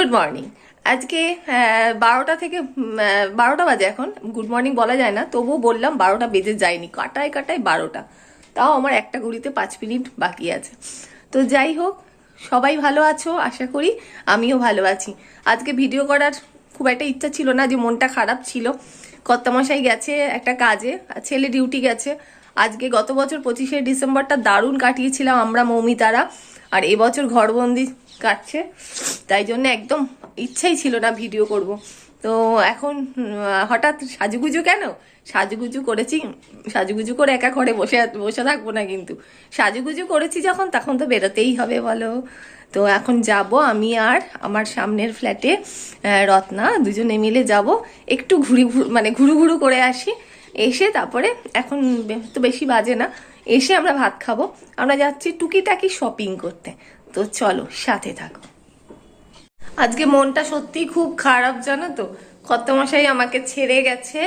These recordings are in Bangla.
গুড মর্নিং আজকে বারোটা থেকে বারোটা বাজে এখন। গুড মর্নিং বলা যায় না, তবুও বললাম বারোটা বেজে যায়নি। কাটায় কাটায় বারোটা। তাও আমার একটা ঘড়িতে পাঁচ মিনিট বাকি আছে। তো যাই হোক, সবাই ভালো আছো? আশা করি আমিও ভালো আছি। আজকে ভিডিও করার খুব একটা ইচ্ছা ছিল না যে মনটা খারাপ ছিল। কর্তামশাই গেছে একটা কাজে ছেলে ডিউটি গেছে। আজকে গত বছর পঁচিশে ডিসেম্বরটা দারুণ কাটিয়েছিলাম আমরা মৌমিতারা। আর এবছর ঘরবন্দি কাটছে। তাই জন্য একদম ইচ্ছাই ছিল না ভিডিও করব। তো এখন হঠাৎ সাজুগুজু কেন? সাজুগুজু করেছি, সাজুগুজু করে একা ঘরে বসে বসে থাকব না কিন্তু। সাজুগুজু করেছি যখন, তখন তো বেরোতেই হবে বলো। তো এখন যাব আমি আর আমার সামনের ফ্ল্যাটে রত্না, দুজনে মিলে যাব একটু ঘুরি মানে ঘুরু ঘুরু করে আসি। এসে তারপরে এখন তো বেশি বাজে না। এসে আমরা ভাত খাব। আমরা যাচ্ছি টুকিটাকি শপিং করতে। তো চলো, সাথে থাকো। আজকে মনটা সত্যি খুব খারাপ, জানো তো? কর্তামশাই আমাকে ছেড়ে গেছে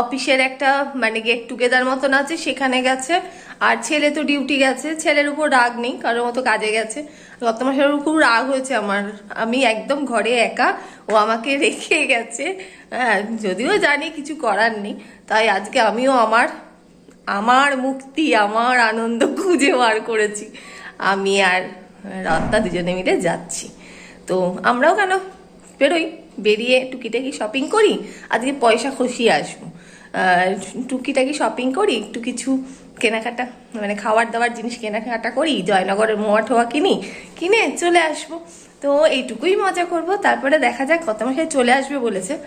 অফিসের একটা মানে গেট টুগেদার মতন আছে, সেখানে গেছে। আর ছেলে তো ডিউটি গেছে, ছেলের উপর রাগ নেই, কারোর মতো কাজে গেছে। কর্তামশাইয়ের উপর রাগ হয়েছে আমার। আমি একদম ঘরে একা, ও আমাকে রেখে গেছে। হ্যাঁ যদিও জানি কিছু করার নেই, তাই আজকে আমিও আমার আমার মুক্তি, আমার আনন্দ খুঁজে বার করেছি। আমি আর রত্না দুজনে মিলে যাচ্ছি। তো আমরাও কেন বেরোই? বেরিয়ে টুকিটাকি শপিং করি, আজকে পয়সা খসিয়ে আসব। টুকিটাকি শপিং করি, একটু কিছু কেনাকাটা মানে খাওয়ার দাওয়ার জিনিস কেনাকাটা করি, জয়নগরের মোয়া ঠোয়া কিনি, কিনে চলে আসব। তো এইটুকুই মজা করব, তারপরে দেখা যাক কত মাসে চলে আসবে বলেছে।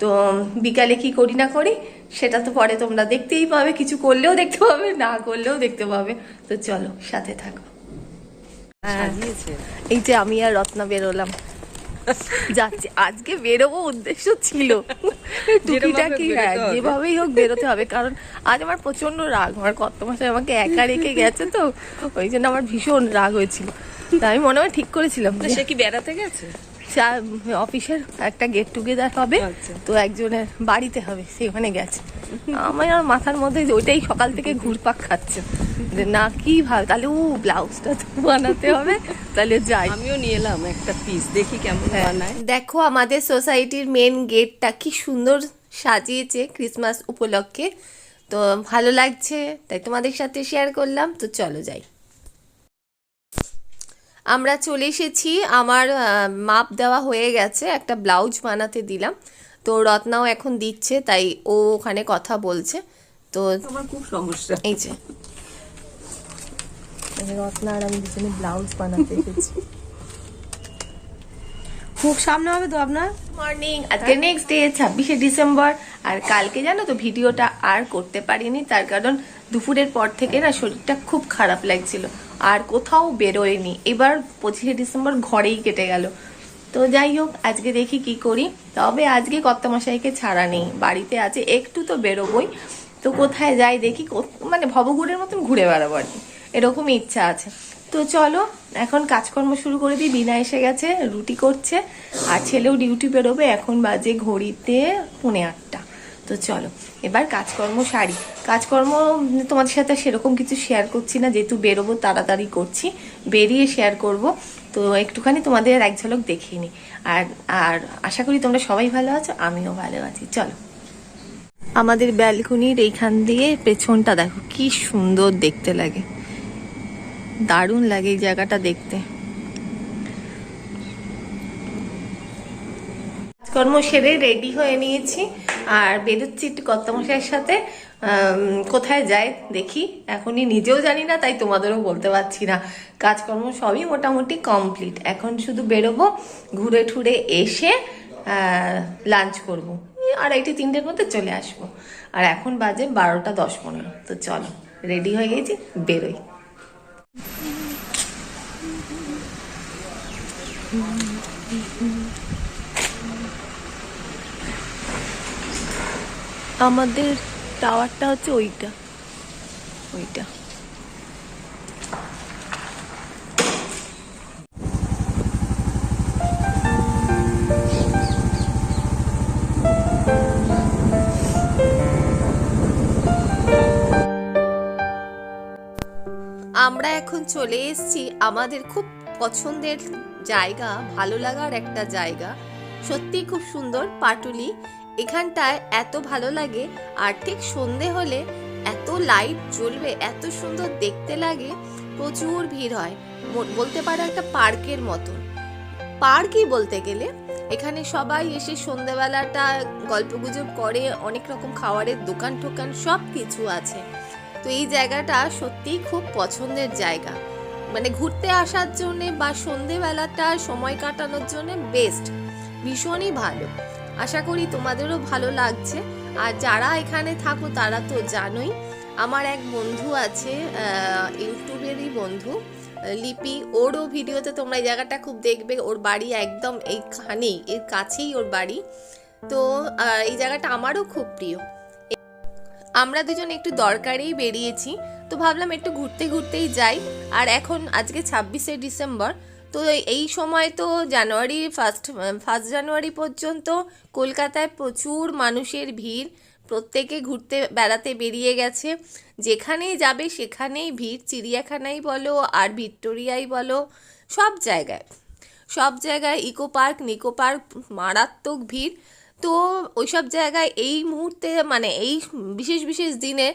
তো বিকালে কি করি না করি, সেটা তো পরে তোমরা দেখতেই পাবে, কিছু করলেও দেখতে পাবে, না করলেও দেখতে পাবে। তো চলো, সাথে থাকো। এই যে আমি আর রত্না বেরোলাম। যাচ্ছি। আজকে বেরোবো উদ্দেশ্য ছিল। টুকিটাকি হ্যাঁ যেভাবেই হোক বেরোতে হবে। কারণ আজ আমার প্রচণ্ড রাগ। আমার কত মাসে আমাকে একা রেখে গেছে তো। ওই জন্য আমার ভীষণ রাগ হয়েছিল। তাই আমি মনে হয় ঠিক করেছিলাম সে কি বেড়াতে গেছে? চা- অফিসের একটা গেট টুগেদার হবে। আচ্ছা। তো একজনের বাড়িতে হবে সেখানে গেছে। আমার আর মাথার মধ্যে যে ওইটাই সকাল থেকে ঘুরপাক খাচ্ছে। যে না কি ভাব? তাহলে ও ব্লাউজটা তো বানাতে হবে। তাহলে যাই। আমিও নিয়ে এলাম একটা পিস দেখি কেমন হ্যাঁ। বানায়। দেখো আমাদের সোসাইটির মেন গেটটা কি সুন্দর সাজিয়েছে ক্রিসমাস উপলক্ষে। তো ভালো লাগছে তাই তোমাদের সাথে শেয়ার করলাম। তো চলো যাই। আমরা চলে এসেছি আমার মাপ দেওয়া হয়ে গেছে একটা ব্লাউজ বানাতে দিলাম। তো রত্নাও এখন দিচ্ছে তাই ও ওখানে কথা বলছে। তো আমার খুব সমস্যা। এই যে। রত্না আর আমি দুজনে ব্লাউজ বানাতে এসেছি। খুব সামনে হবে তো আপনার? মর্নিং আজকে নেক্সট ডে ছাব্বিশে ডিসেম্বর। আর কালকে জানো তো ভিডিওটা আর করতে পারিনি, তার কারণ দুপুরের পর থেকে না শরীরটা খুব খারাপ লাগছিল, আর কোথাও বেরোয়নি। এবার পঁচিশে ডিসেম্বর ঘরেই কেটে গেল। তো যাই হোক, আজকে দেখি কি করি। তবে আজকে কর্তামশাইকে ছাড়া নেই, বাড়িতে আছে, একটু তো বেরোবই। তো কোথায় যাই দেখি মানে ভবঘুরের মতন ঘুরে বেড়াবো আর কি, এরকমই ইচ্ছা আছে। তো চলো, এখন কাজকর্ম শুরু করে দিই, বিনা এসে গেছে, রুটি করছে, আর ছেলেও ডিউটি বেরোবে, এখন বাজে ঘড়িতে পৌনে আটটা। তো চলো, এবার কাজকর্ম সারি। কাজকর্ম, তোমাদের সাথে সেরকম কিছু শেয়ার করছি না, যেহেতু বেরোবো তাড়াতাড়ি করছি, বেরিয়ে শেয়ার করব। তো একটুখানি তোমাদের এক ঝলক দেখিয়ে নিই আর আর আশা করি তোমরা সবাই ভালো আছো, আমিও ভালো আছি। চলো। আমাদের ব্যালকনির এইখান দিয়ে পেছনটা দেখো, কি সুন্দর দেখতে লাগে। দারুণ লাগে এই জায়গাটা দেখতে। কাজকর্ম সেরে রেডি হয়ে নিয়েছি। আর বেরোচ্ছি একটু কর্তামশাইয়ের সাথে কোথায় যায় দেখি। এখনই নিজেও জানি না, তাই তোমাদেরও বলতে পারছি না। কাজকর্ম সবই মোটামুটি কমপ্লিট। এখন শুধু বেরোবো, ঘুরে ঠুরে এসে লাঞ্চ করব। আড়াইটে, তিনটের মধ্যে চলে আসব। আর এখন বাজে বারোটা দশ পনেরো। তো চলো, রেডি হয়ে গেছি, বেরোই। আমাদের টাওয়ারটা হচ্ছে ওইটা। ওইটা। আমরা এখন চলে এসেছি আমাদের খুব পছন্দের জায়গা, ভালো লাগার একটা জায়গা। সত্যি খুব সুন্দর, পাটুলি। এখানটায় এত ভালো লাগে, আর ঠিক সন্ধে হলে এত লাইট জ্বলবে, এত সুন্দর দেখতে লাগে, প্রচুর ভিড় হয়। বলতে পারো একটা পার্কের মতন পার্কই বলতে গেলে, এখানে সবাই এসে সন্ধেবেলাটা গল্পগুজব করে, অনেক রকম খাবারের দোকান টোকান সব কিছু আছে। তো এই জায়গাটা সত্যিই খুব পছন্দের জায়গা। মানে ঘুরতে আসার জন্যে বা সন্ধেবেলাটা সময় কাটানোর জন্যে বেস্ট ভীষণই ভালো। আশা করি তোমাদেরও ভালো লাগছে। আর যারা এখানে থাকো, তারা তো জানোই, আমার এক বন্ধু আছে ইউটিউবেরই বন্ধু, লিপি। ওরও ভিডিওতে তোমরা এই জায়গাটা খুব দেখবে, ওর বাড়ি একদম এইখানেই, এর কাছেই ওর বাড়ি। তো এই জায়গাটা আমারও খুব প্রিয়। আমরা দুজন একটু দরকারেই বেরিয়েছি, তো ভাবলাম একটু ঘুরতে ঘুরতেই যাই। আর এখন, আজকে ছাব্বিশে ডিসেম্বর তো এই সময় তো জানুয়ারি ফার্স্ট ফার্স্ট জানুয়ারি পর্যন্ত কলকাতায় প্রচুর মানুষের ভিড়। প্রত্যেকে ঘুরতে, বেড়াতে বেরিয়ে গেছে। যেখানেই যাবে সেখানেই ভিড়। চিড়িয়াখানাই বলো আর ভিক্টোরিয়াই বলো, সব জায়গায়। সব জায়গায় ইকো পার্ক, নিকো পার্ক মারাত্মক ভিড়। তো ওইসব জায়গায় এই মুহূর্তে মানে এই বিশেষ বিশেষ দিনে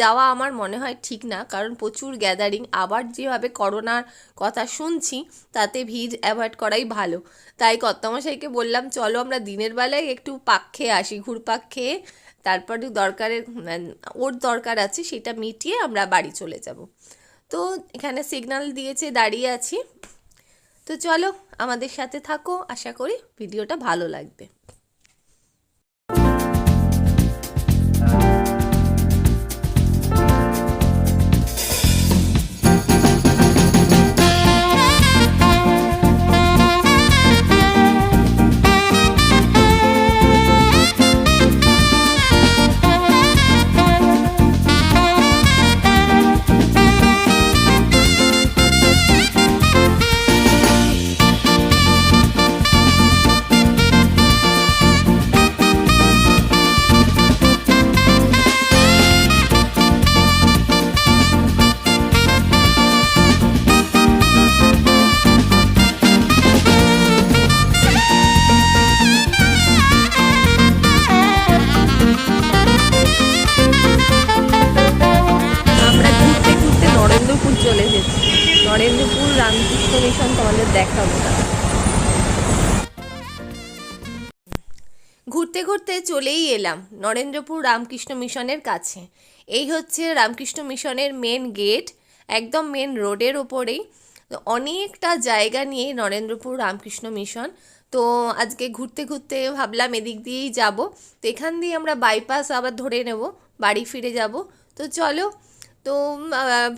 যাওয়া আমার মনে হয় ঠিক না। কারণ প্রচুর গ্যাদারিং আবার যেভাবে করোনার কথা শুনছি, তাতে ভিড় অ্যাভয়েড করাই ভালো। তাই কর্তামশাইকে বললাম, চলো আমরা দিনের বেলায় একটু পাক খেয়ে আসি, ঘুরপাক খেয়ে, তারপরে দরকারের ওর দরকার আছে, সেটা মিটিয়ে আমরা বাড়ি চলে যাব। তো এখানে সিগন্যাল দিয়েছে, দাঁড়িয়ে আছি। তো চলো আমাদের সাথে থাকো, আশা করি ভিডিওটা ভালো লাগবে। মিশন তোমাদের দেখাবো। ঘুরতে ঘুরতে চলেই এলাম নরেন্দ্রপুর রামকৃষ্ণ মিশনের কাছে। এই হচ্ছে রামকৃষ্ণ মিশনের মেন গেট একদম মেন রোডের ওপরেই অনেকটা জায়গা নিয়ে নরেন্দ্রপুর রামকৃষ্ণ মিশন। তো আজকে ঘুরতে ঘুরতে ভাবলাম এদিক দিয়েই যাব। তো এখান দিয়ে আমরা বাইপাস আবার ধরে নেব, বাড়ি ফিরে যাব। তো চলো তো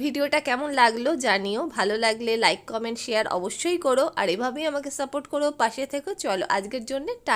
ভিডিওটা কেমন লাগল জানিও। ভালো লাগলে লাইক কমেন্ট শেয়ার অবশ্যই করো। আর এভাবেই আমাকে সাপোর্ট করো। পাশে থেকো। চলো, আজকের জন্য টা